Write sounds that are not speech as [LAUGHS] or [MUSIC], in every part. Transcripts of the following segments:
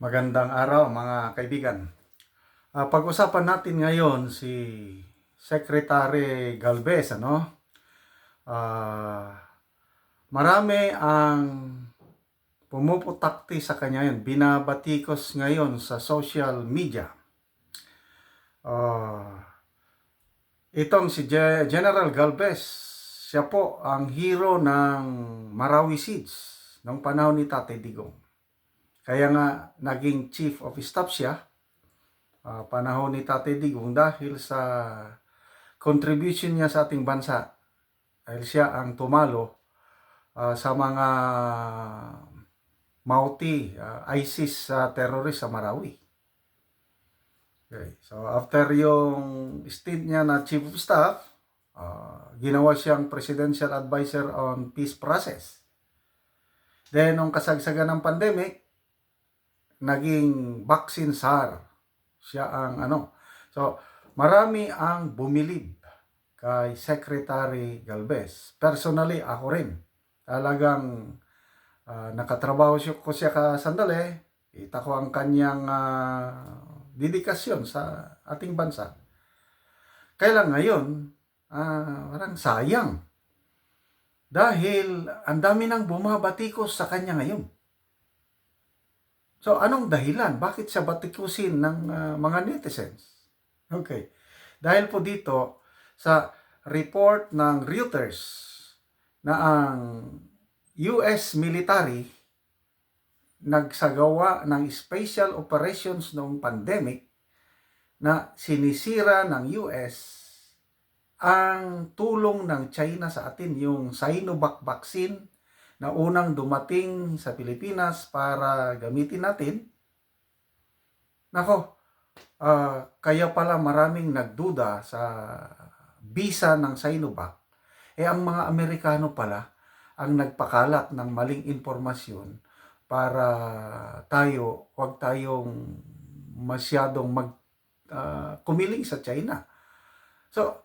Magandang araw mga kaibigan. Ah, pag-usapan natin ngayon si Secretary Galvez, ano? Ah, marami ang pumuputakti sa kanya yun. Binabatikos ngayon sa social media. Ah, itong si Ge- General Galvez, siya po ang hero ng Marawi Siege noong panahon ni Tate Digong. Kaya nga naging chief of staff siya ah, panahon ni Tate Digong dahil sa contribution niya sa ating bansa. Dahil siya ang tumalo ah, sa mga Mauti, ah, ISIS sa terrorist sa Marawi. Okay. So after yung stint niya na chief of staff, ah, ginawa siyang presidential advisor on peace process. Then nung kasagsagan ng pandemic, naging vaccine czar. Siya ang ano. So, marami ang bumilib kay Secretary Galvez. Personally, ako rin. Talagang ah, nakatrabaho siya, ko siya ka sandali. Kita ko ang kanyang ah, dedikasyon sa ating bansa. Kaya lang ngayon, ah, parang sayang. Dahil ang dami nang bumabatikos sa kanya ngayon. So, anong dahilan? Bakit siya batikusin ng ah, mga netizens? Okay. Dahil po dito sa report ng Reuters na ang US military nagsagawa ng special operations noong pandemic na sinisira ng US ang tulong ng China sa atin, yung Sinovac vaccine na unang dumating sa Pilipinas para gamitin natin, nako, ah, kaya pala maraming nagduda sa visa ng Sinovac. Eh ang mga Amerikano pala ang nagpakalat ng maling impormasyon para tayo, wag tayong masyadong mag ah, kumiling sa China. So,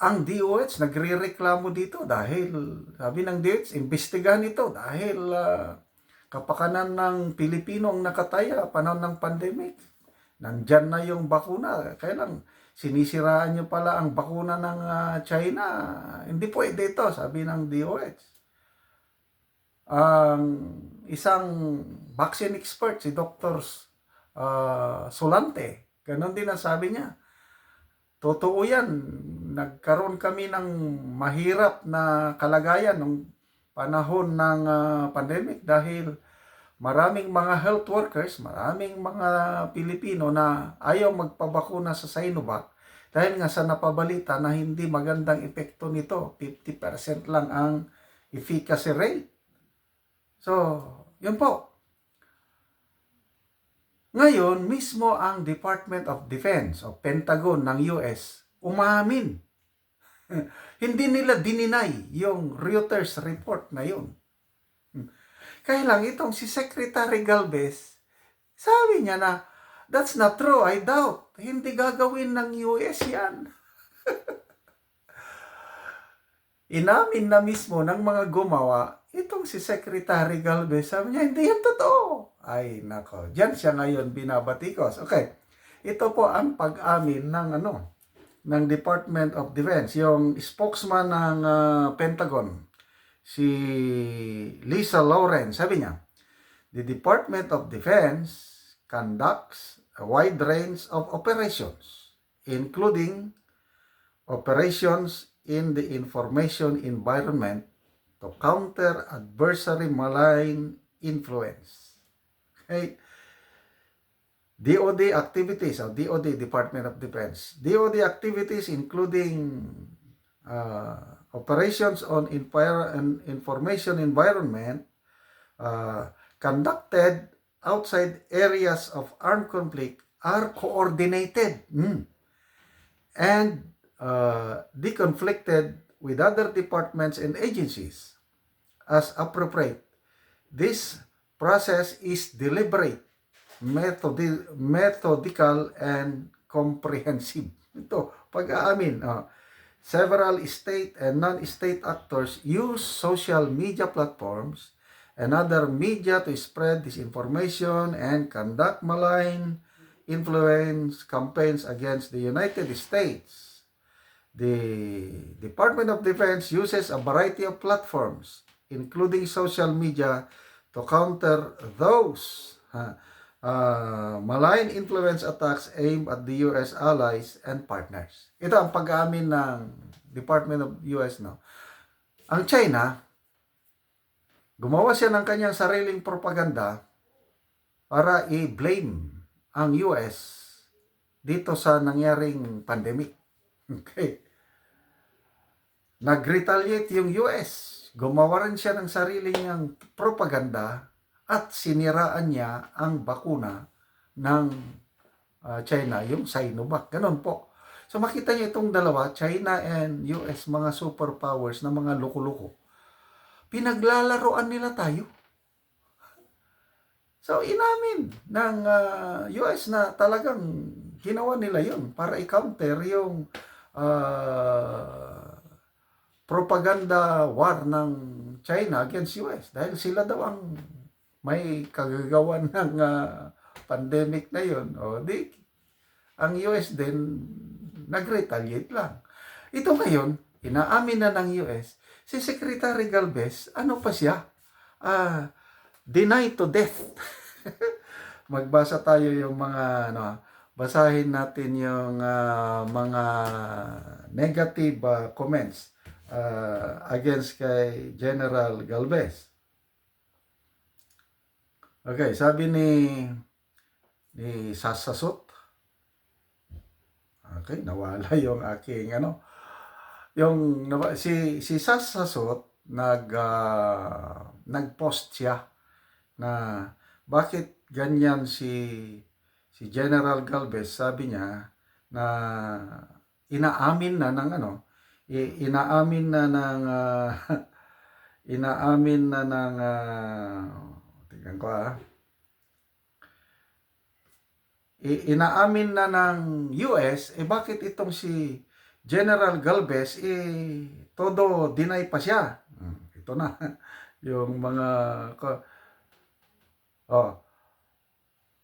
ang DOH nagrereklamo dito dahil sabi ng DOH, imbestigahan ito dahil ah, kapakanan ng Pilipino ang nakataya panahon ng pandemic. Nandyan na yung bakuna. Kaya lang, sinisiraan nyo pala ang bakuna ng ah, China. Hindi pwede ito, sabi ng DOH. Ang isang vaccine expert, si Dr. ah, Solante, ganon din ang sabi niya. Totoo yan. Nagkaroon kami ng mahirap na kalagayan nung panahon ng ah, pandemic dahil maraming mga health workers, maraming mga Pilipino na ayaw magpabakuna sa Sinovac dahil nga sa napabalita na hindi magandang epekto nito. 50% lang ang efficacy rate. So, yun po. Ngayon, mismo ang Department of Defense o Pentagon ng US umamin. [LAUGHS] Hindi nila dininay yung Reuters report na yun. Kaya lang itong si Secretary Galvez, sabi niya na, that's not true, I doubt. Hindi gagawin ng US yan. [LAUGHS] Inamin na mismo ng mga gumawa, itong si Secretary Galvez, sabi niya, hindi yan totoo. Ay, nako. Diyan siya ngayon binabatikos. Okay. Ito po ang pag-amin ng ano, ng Department of Defense, yung spokesman ng ah, Pentagon, si Lisa Lawrence, sabi niya, the Department of Defense conducts a wide range of operations, including operations in the information environment to counter adversary malign influence. Okay? DOD activities, or DOD, Department of Defense. DOD activities including uh, operations on on information environment uh, conducted outside areas of armed conflict are coordinated mm, and uh, deconflicted with other departments and agencies as appropriate. This process is deliberate, methodi- methodical, and comprehensive. [LAUGHS] Ito, pag-aamin. ah, several state and non-state actors use social media platforms and other media to spread disinformation and conduct malign influence campaigns against the United States. The Department of Defense uses a variety of platforms, including social media, to counter those uh, uh, malign influence attacks aimed at the U.S. allies and partners. Ito ang pag-aamin ng Department of U.S. No? Ang China, gumawa siya ng kanyang sariling propaganda para i-blame ang US dito sa nangyaring pandemic. [LAUGHS] Okay. Nag-retaliate yung US. Gumawa rin siya ng sarili niyang propaganda at siniraan niya ang bakuna ng ah, China, yung Sinovac. Ganon po. So makita niyo itong dalawa, China and US, mga superpowers na mga loko-loko. Pinaglalaroan nila tayo. So inamin ng ah, US na talagang ginawa nila yon para i-counter yung ah, propaganda war ng China against US dahil sila daw ang may kagagawan [LAUGHS] ng ah, pandemic na yon. O di ang US din nag-retaliate lang. Ito ngayon, inaamin na ng US, si Secretary Galvez, ano pa siya? Ah, deny to death. [LAUGHS] Magbasa tayo yung mga ano, basahin natin yung ah, mga negative ah, comments ah, against kay General Galvez. Okay, sabi ni ni Sasasot. Okay, nawala [LAUGHS] yung aking ano. Yung si si Sasasot nag ah, nag-post siya na bakit ganyan si si General Galvez sabi niya na inaamin na ng ano inaamin na ng ah, [LAUGHS] inaamin na ng uh, tingnan ko ah. I- inaamin na ng US eh bakit itong si General Galvez eh todo deny pa siya? Hmm, ito na. [LAUGHS] Yung mga ko- Oh.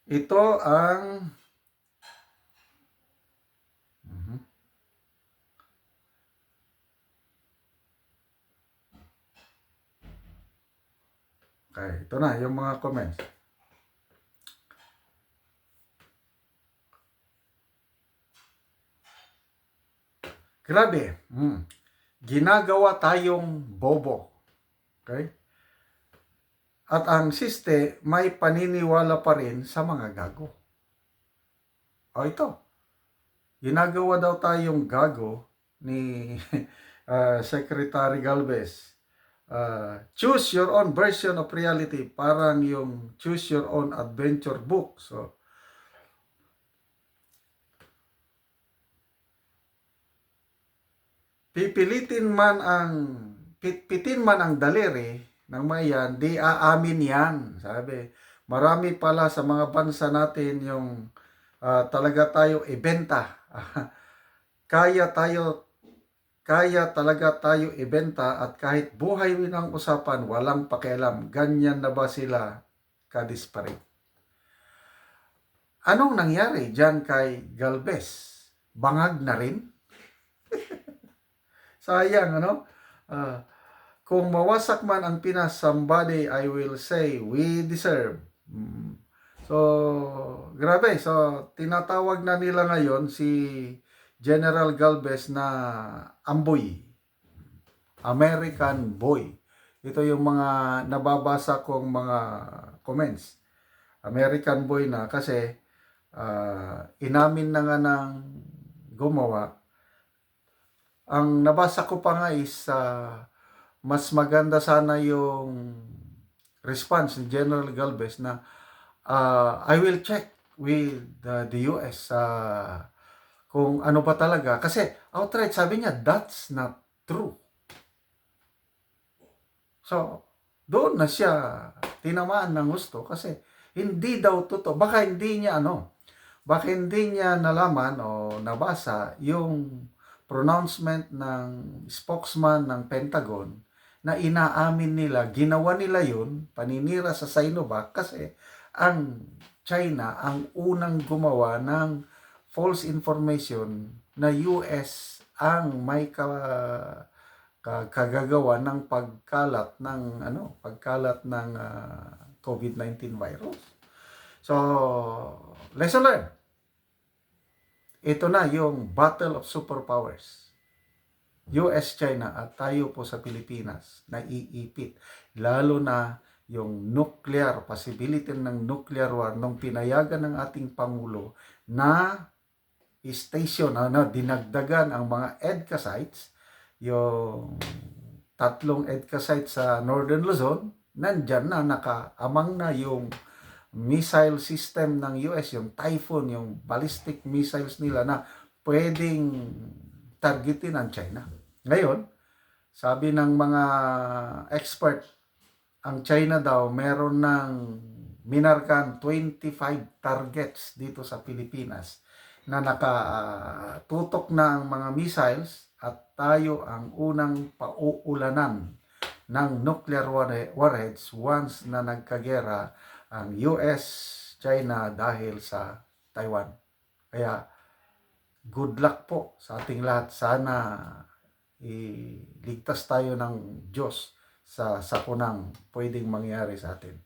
Ito ang Okay, ito na yung mga comments. Grabe. Mm. Ginagawa tayong bobo. Okay? At ang siste, may paniniwala pa rin sa mga gago. O ito, ginagawa daw tayong gago ni [LAUGHS] ah, Secretary Galvez. Ah, choose your own version of reality. Parang yung choose your own adventure book. So, pipilitin man ang pitpitin man ang daliri ng mayan, di aamin yan. Sabi, marami pala sa mga bansa natin yung ah, talaga tayo ibenta. [LAUGHS] kaya tayo kaya talaga tayo ibenta at kahit buhay ang usapan, walang pakialam. Ganyan na ba sila kadisparate? Anong nangyari dyan kay Galvez? Bangag na rin? [LAUGHS] Sayang, ano? Ah, kung mawasak man ang Pinas, somebody I will say, we deserve. Mm. So, grabe. So, tinatawag na nila ngayon si General Galvez na Amboy. American Boy. Ito yung mga nababasa kong mga comments. American Boy na kasi ah, inamin na nga ng gumawa ang nabasa ko pa nga is ah, mas maganda sana yung response ni General Galvez na ah, I will check with the, the US ah, kung ano ba talaga. Kasi outright sabi niya, that's not true. So, doon na siya tinamaan ng gusto kasi hindi daw totoo. Baka hindi niya ano, baka hindi niya nalaman o nabasa yung pronouncement ng spokesman ng Pentagon na inaamin nila, ginawa nila yun, paninira sa Sinovac kasi ang China ang unang gumawa ng false information na US ang may ka, ka- kagagawa ng pagkalat ng ano, pagkalat ng ah, COVID-19 virus. So, lesson learned. Ito na yung battle of superpowers. US, China at tayo po sa Pilipinas na iipit. Lalo na yung nuclear, possibility ng nuclear war nung pinayagan ng ating Pangulo na station, ano, dinagdagan ang mga EDCA sites, yung tatlong EDCA sites sa Northern Luzon, nandyan na, nakaamang na yung missile system ng US, yung Typhoon, yung ballistic missiles nila na pwedeng targetin ng China. Ngayon, sabi ng mga expert, ang China daw meron ng minarkan 25 targets dito sa Pilipinas na nakatutok na ang mga missiles at tayo ang unang pauulanan ng nuclear war- warheads once na nagkagera ang US, China dahil sa Taiwan. Kaya good luck po sa ating lahat. Sana iligtas tayo ng Diyos sa sakunang pwedeng mangyari sa atin.